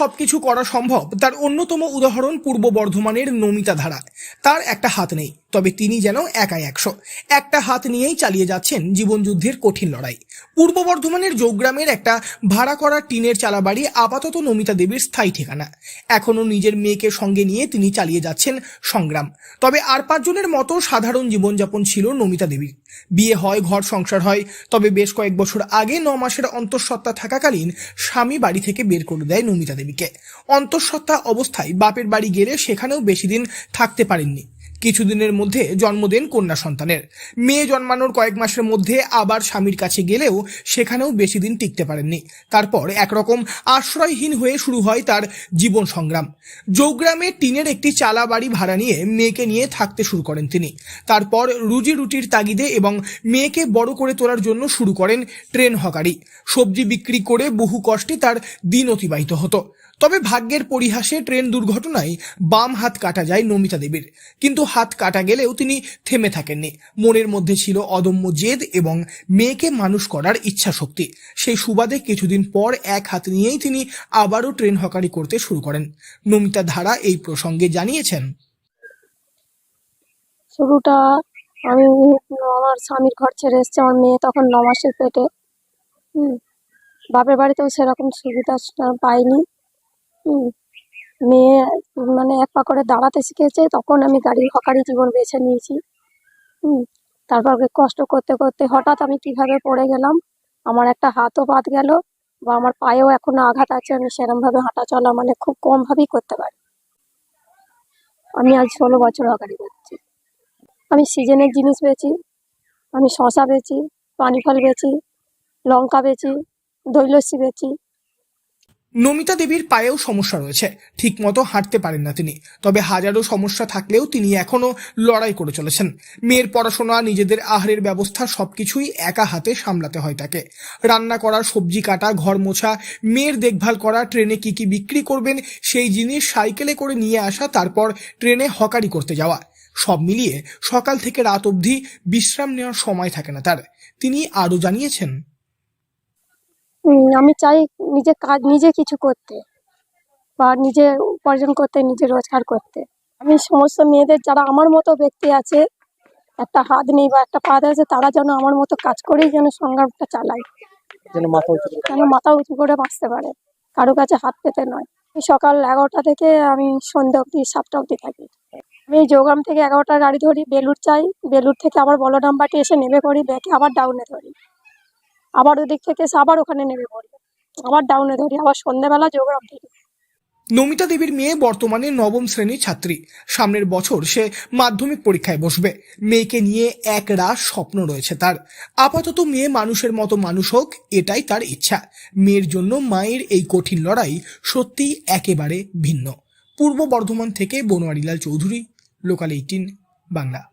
সবকিছু করা সম্ভব তার অন্যতম উদাহরণ পূর্ব বর্ধমানের নমিতা ধারা। তার একটা হাত নেই। তবে তিনি যেন একাই একশো। একটা হাত নিয়েই চালিয়ে যাচ্ছেন জীবনযুদ্ধের কঠিন লড়াই। পূর্ব বর্ধমানের যোগগ্রামের একটা ভাড়া করা টিনের চালা বাড়ি আপাতত নমিতা দেবীর স্থায়ী ঠিকানা। এখনও নিজের মেয়েকে সঙ্গে নিয়ে তিনি চালিয়ে যাচ্ছেন সংগ্রাম। তবে আর পাঁচজনের মতো সাধারণ জীবনযাপন ছিল নমিতা দেবীর। বিয়ে হয়, ঘর সংসার হয়, তবে বেশ কয়েক বছর আগে ন মাসের অন্তঃসত্ত্বা থাকাকালীন স্বামী বাড়ি থেকে বের করে দেয় নমিতা দেবীকে। অন্তঃসত্ত্বা অবস্থায় বাপের বাড়ি গেলে সেখানেও বেশি দিন থাকতে পারেননি। কিছুদিনের মধ্যে জন্মদিন কন্যা সন্তানের। মেয়ে জন্মানোর কয়েক মাসের মধ্যে আবার স্বামীর কাছে গেলেও সেখানেও বেশি দিন টিকতে পারেননি। তারপর একরকম আশ্রয়হীন হয়ে শুরু হয় তার জীবন সংগ্রাম। জৌগ্রামে টিনের একটি চালা বাড়ি ভাড়া নিয়ে মেয়েকে নিয়ে থাকতে শুরু করেন তিনি। তারপর রুজি রুটির তাগিদে এবং মেয়েকে বড় করে তোলার জন্য শুরু করেন ট্রেন হকারি। সবজি বিক্রি করে বহু কষ্টে তার দিন অতিবাহিত হতো। তবে ভাগ্যের পরিহাসে ট্রেন দুর্ঘটনায় বাম হাত কাটা যায় নমিতা দেবীর। কিন্তু হাত কাটা গেলেও তিনি থেমে থাকেননি। মনের মধ্যে ছিল অদম্য জেদ এবং মেয়েকে মানুষ করার ইচ্ছা শক্তি সেই সুবাদে কিছুদিন পর এক হাত নিয়েই তিনি আবারও ট্রেন হকারি করতে শুরু করেন। নমিতা ধারা এই প্রসঙ্গে জানিয়েছেন, শুরুটা আমি আমার স্বামীর ঘর ছেড়ে এসেছি, আমার মেয়ে তখন ন মাসের পেটে বাপের বাড়িতেও সেরকম সুবিধা পাইনি। মেয়ে মানে এক পা করে দাঁড়াতে শিখেছে, তখন আমি গাড়ি হকারি জীবন বেছে নিয়েছি। তারপর কষ্ট করতে করতে হঠাৎ আমি কীভাবে পড়ে গেলাম, আমার একটা হাতও বাদ গেল বা আমার পায়েও এখনও আঘাত আছে, আমি সেরমভাবে হাঁটা চলা মানে খুব কমভাবেই করতে পারি। আমি আজ ষোলো বছর হকারি করছি। আমি সিজনের জিনিস বেচি, আমি শশা বেচি, পানি ফল বেচি, লঙ্কা বেচি, দই লস্যি বেচি নমিতা দেবীর পায়েও সমস্যা রয়েছে। ঠিকমতো হাঁটতে পারেন না তিনি। তবে হাজারো সমস্যা থাকলেও তিনি এখনও লড়াই করে চলেছেন। মেয়ের পড়াশোনা, নিজেদের আহারের ব্যবস্থা সবকিছুই একা হাতে সামলাতে হয় তাকে। রান্না করা, সবজি কাটা, ঘর মোছা, মেয়ের দেখভাল করা, ট্রেনে কি কি বিক্রি করবেন, সেই জিনিস সাইকেলে করে নিয়ে আসা, তারপর ট্রেনে হকারি করতে যাওয়া। সব মিলিয়ে সকাল থেকে রাত অবধি বিশ্রাম নেওয়ার সময় থাকে না তার। তিনি আরও জানিয়েছেন? আমি চাই নিজে কাজ নিজে কিছু করতে বা নিজে উপার্জন করতে নিজে রোজগার করতে। আমি সমস্ত মেয়েদের যারা আমার মতো ব্যক্তি আছে একটা হাত নেই বা একটা পা আছে তারা যেন আমার মতো কাজ করেই যেন সংগ্রামটা চালায়। যেন মাথা উঁচু করে যেন মাথা উঁচু করে বাঁচতে পারে। কারও কাছে হাত পেতে নয়। আমি সকাল এগারোটা থেকে আমি সন্ধ্যে অবধি সাতটা অবধি থাকি। আমি যোগাম থেকে এগারোটার গাড়ি ধরি বেলুর চাই। বেলুর থেকে আবার বলরামবাটি এসে নেমে পড়ি ব্যাকে আবার ডাউনে ধরি। আবার ওদিক থেকে এসে আবার ওখানে নেমে পড়ি। আবার ডাউনে ধরি, আবার সন্ধ্যেবেলা যোগাম ফিরি নমিতা দেবীর মেয়ে বর্তমানে নবম শ্রেণির ছাত্রী। সামনের বছর সে মাধ্যমিক পরীক্ষায় বসবে। মেয়েকে নিয়ে এক রাস স্বপ্ন রয়েছে তার। আপাতত মেয়ে মানুষের মতো মানুষ হোক, এটাই তার ইচ্ছা। মেয়ের জন্য মায়ের এই কঠিন লড়াই সত্যিই একেবারে ভিন্ন। পূর্ব বর্ধমান থেকে বনোয়ারিলাল চৌধুরী লোকাল এইটিন বাংলা